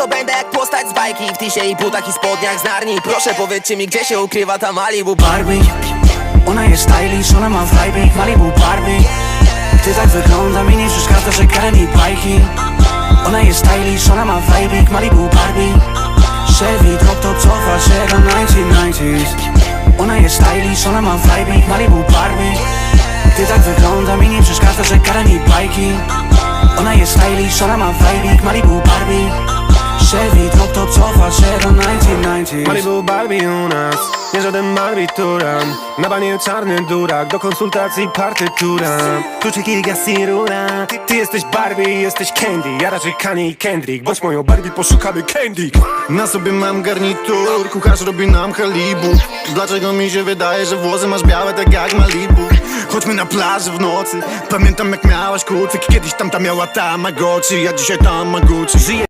to będę jak postać z bajki. W tisie i butach i spodniach z narni. Proszę powiedzcie mi, gdzie się ukrywa ta Malibu Barbie? Ona jest stylish, ona ma vibe Malibu Barbie. Ty tak wygląda, mi nie przeszkadza, że karę mi bajki. Ona jest stylish, ona ma vibe Malibu Barbie. Chevy drop top cofa się do 1990s Ona jest stylish, ona ma vibe Malibu Barbie. Ty tak wygląda, mi nie przeszkadza, że karę mi bajki. Ona jest stylish, ona ma vibe Malibu Barbie Chevy drop top cofa się do 1990s Malibu Barbie u nas, nie żaden barbituran Na banie czarny durak, do konsultacji partytura. Kluczyki, gaz i rura ty jesteś Barbie, jesteś Candy. Ja raczej Kanye i Kendrick Bądź moją Barbie, poszukamy Candy. Na sobie mam garnitur, kucharz robi nam halibu. Dlaczego mi się wydaje, że włosy masz białe tak jak Malibu? Chodźmy na plażę w nocy, pamiętam jak miałaś kucyk. Kiedyś tamta miała Tamagotchi, ja dzisiaj Tamaguchi Żyję